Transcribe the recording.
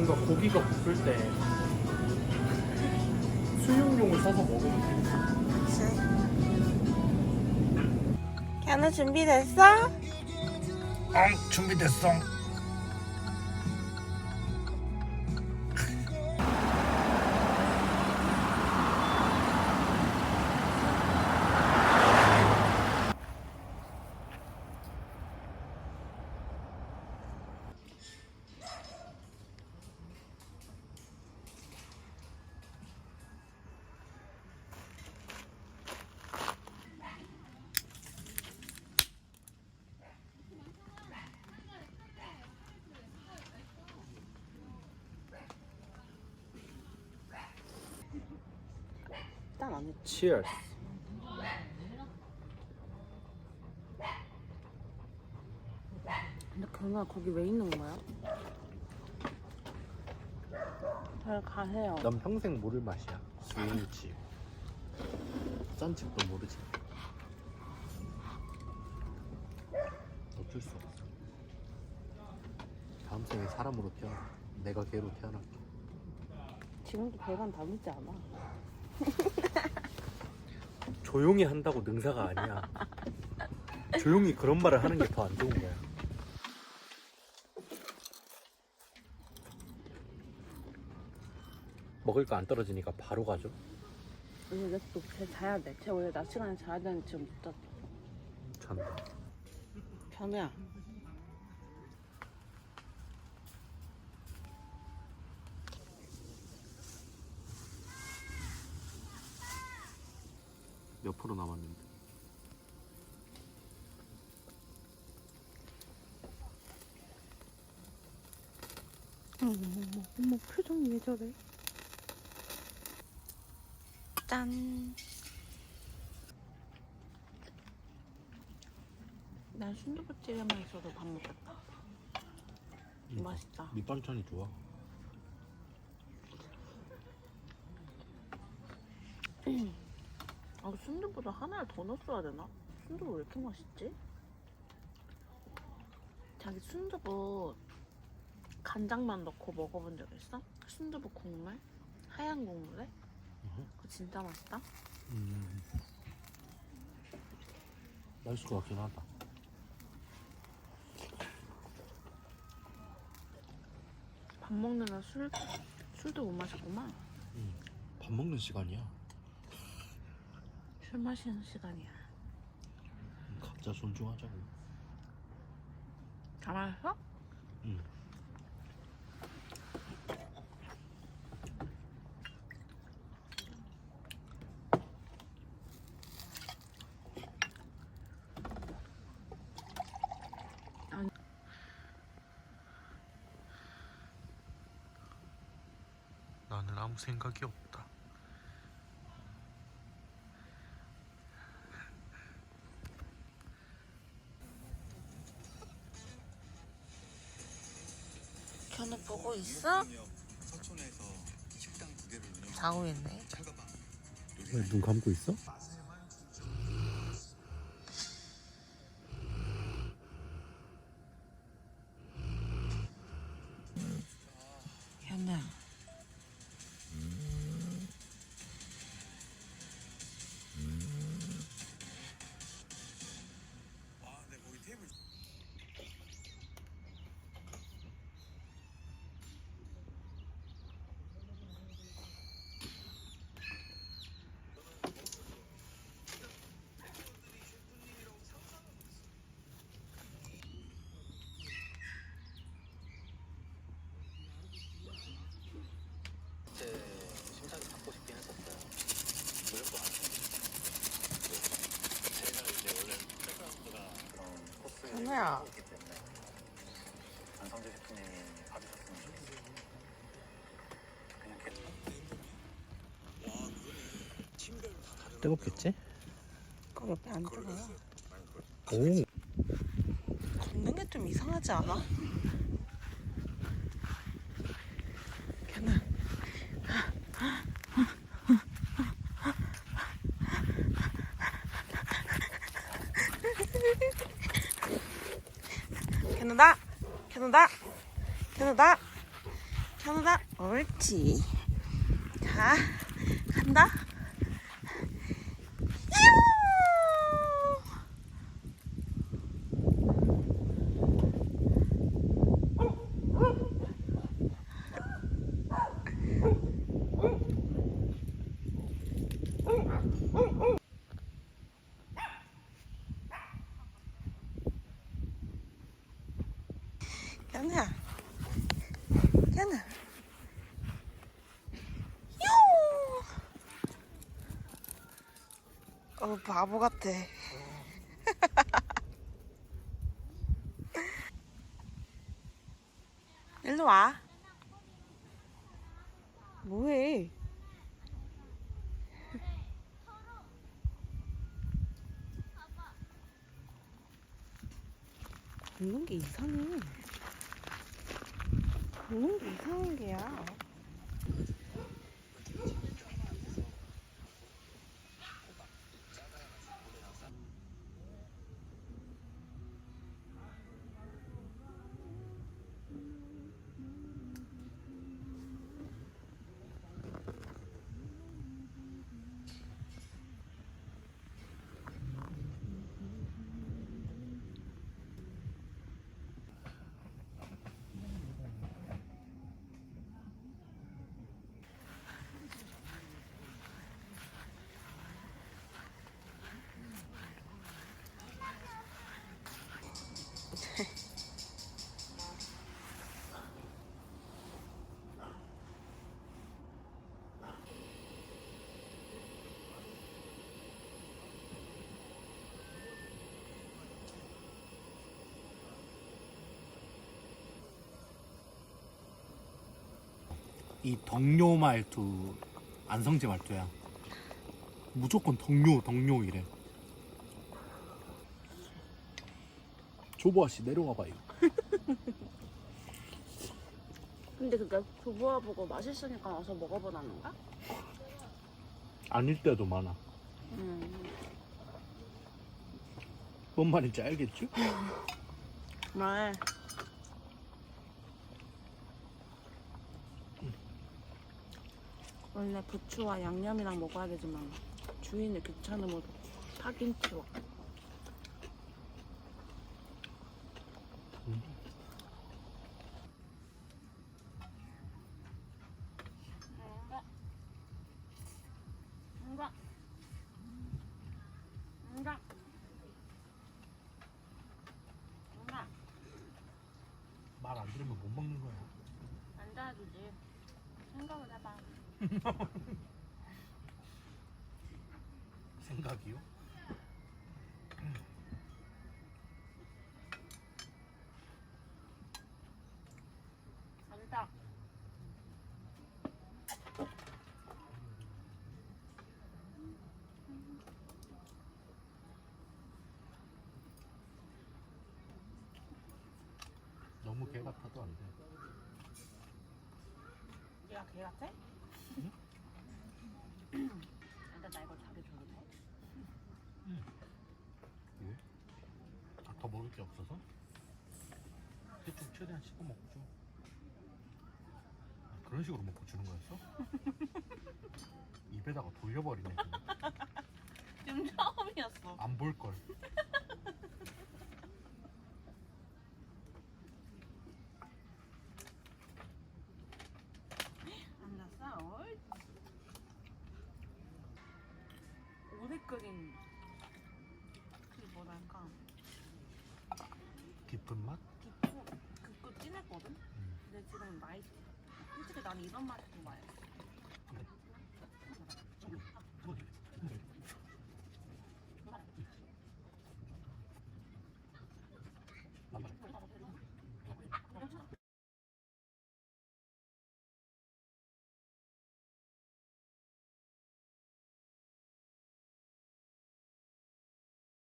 뭔가 고기가 볶을 때 수육용을 써서 먹으면 되겠다. 견우 준비됐어? 응, 준비됐어. 짠안 해. Cheers. 근데 견우야 거기 왜 있는 거야? 잘 가세요. 난 평생 모를 맛이야. 스위치. 짠 집도 모르지. 어쩔 수 없어. 다음 생에 사람으로 태어나. 내가 개로 태어날게. 지금도 배관 다물지 않아. 조용히 한다고 능사가 아니야. 조용히 그런 말을 하는 게 더 안 좋은 거야. 먹을 거 안 떨어지니까 바로 가죠. 이제 냅둬. 쟤 자야 돼. 쟤 원래 낮 시간에 자야 되는데 지금 못 잤어. 잔다. 견우야. 몇 프로 남았는데? 어머, 어머, 어머, 표정이 왜 저래? 짠. 난 순두부찌개만 있어도 밥 먹겠다. 맛있다. 밑반찬이 좋아. 아, 순두부도 하나를 더 넣었어야 되나? 순두부 왜 이렇게 맛있지? 자기 순두부 간장만 넣고 먹어본 적 있어? 순두부 국물? 하얀 국물에? 그거 진짜 맛있다. 음. 맛있을 것 같긴 하다. 밥 먹느라 술, 술도 못 마셨구만. 밥 먹는 시간이야. 술 마시는 시간이야. 각자 존중하자고. 다 마셨어? 응. 나는 아무 생각이 없다. 보고 있어? 서촌에서 식당 두 개를 운영. 자고 있네. 눈 감고 있어? 코스를 견우야. 하고 있기 때문에 안성재 셰프님이 봐주셨으면 좋겠어요. 그냥 이렇게 뜨겁겠지? 그거 옆에 안 들어요. 오. 걷는 게 좀 이상하지 않아? 견우. 견우다! 견우다! 현우다. 옳지. 자, 간다. 현우. 요! 어, 바보 같아. 일로 와. 뭐해? 걷는 게 이상해. 걷는 게 이상한 게야. 이 덕료 말투 안성재 말투야. 무조건 덕료 덕료 이래. 조보아 씨 내려와 봐요. 근데 그게 조보아 보고 맛있으니까 와서 먹어보라는 거야? 아닐 때도 많아. 음. 뭔 말인지 알겠죠? 말. 원래 부추와 양념이랑 먹어야 되지만 주인의 귀찮음으로 파김치와. 말 안 들으면 못 먹는 거야. 앉아주지. 생각을 해봐 생각이요? 앉아 너무 개 같아도 안 돼. 얘가 개 같아? 근데 나 이거 자기 줘도 돼? 왜? 아, 더 먹을 게 없어서? 대충 최대한 씹어 먹죠. 아, 그런 식으로 먹고 주는 거였어? 입에다가 돌려버리네. 지금 처음이었어 안 볼 걸. 앉았어? 어이. 끓인 그 뭐랄까 깊은 맛? 깊고 깊고 진했거든? 근데 지금 맛있어 솔직히 난 이런 맛이 더 맛있어